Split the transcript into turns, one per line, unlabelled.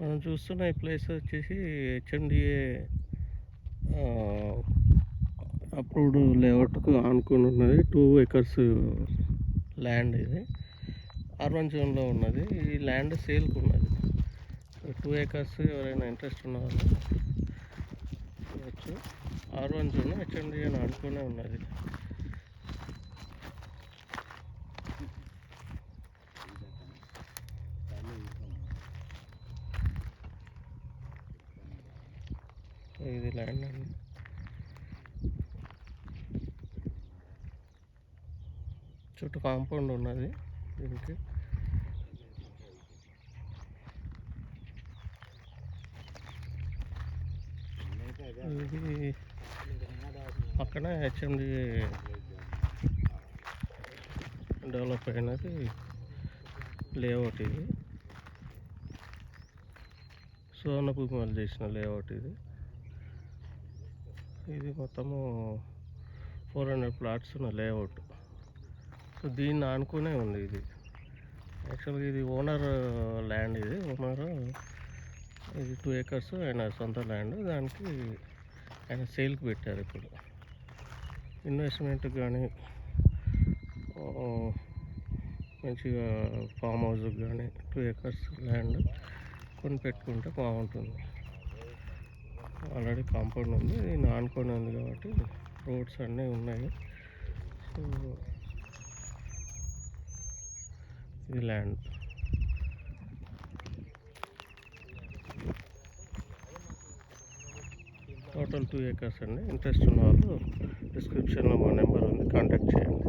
మనం చూస్తున్న ఈ ప్లేస్ వచ్చేసి హెచ్ఎండిఏ అప్రూవ్డ్ లేఅవుట్కు ఆనుకుని ఉన్నది. టూ ఎకర్స్ ల్యాండ్ ఇది. అర్బన్ జోన్లో ఉన్నది. ఈ ల్యాండ్ సేల్కి ఉన్నది. టూ ఏకర్స్ ఎవరైనా ఇంట్రెస్ట్ ఉన్నవాళ్ళు చూడవచ్చు అర్బన్ జోన్ హెచ్ఎండి అని ఆనుకునే ఉన్నది. ఇది ల్యాండ్ అండి. చుట్టూ కాంపౌండ్ ఉన్నది దీనికి. ఇది పక్కన హెచ్ఎండి డెవలప్ అయినది లేఅవుట్ ఇది. సువర్ణ భూమిలో చేసిన లేఅవుట్ ఇది. ఇది మొత్తము ఫోర్ హండ్రెడ్ ప్లాట్స్ ఉన్న లేఅవుట్. సో దీన్ని ఆనుకునే ఉంది ఇది. యాక్చువల్గా ఇది ఓనర్ ల్యాండ్ ఇది. ఓనర్ ఇది టూ ఏకర్స్ ఆయన సొంత ల్యాండ్. దానికి ఆయన సేల్కి పెట్టారు ఇప్పుడు. ఇన్వెస్ట్మెంట్ కానీ మంచిగా ఫామ్ హౌస్కి కానీ టూ ఏకర్స్ ల్యాండ్ కొని పెట్టుకుంటే బాగుంటుంది. ఆల్రెడీ కాంపౌండ్ ఉంది. నేను ఆనుకొని ఉంది కాబట్టి రోడ్స్ అన్నీ ఉన్నాయి. సో ఇది ల్యాండ్. టోటల్ టూ ఏకర్స్ అండి. ఇంట్రెస్ట్ ఉన్న వాళ్ళు డిస్క్రిప్షన్లో మా నెంబర్ ఉంది. కాంటాక్ట్ చేయండి.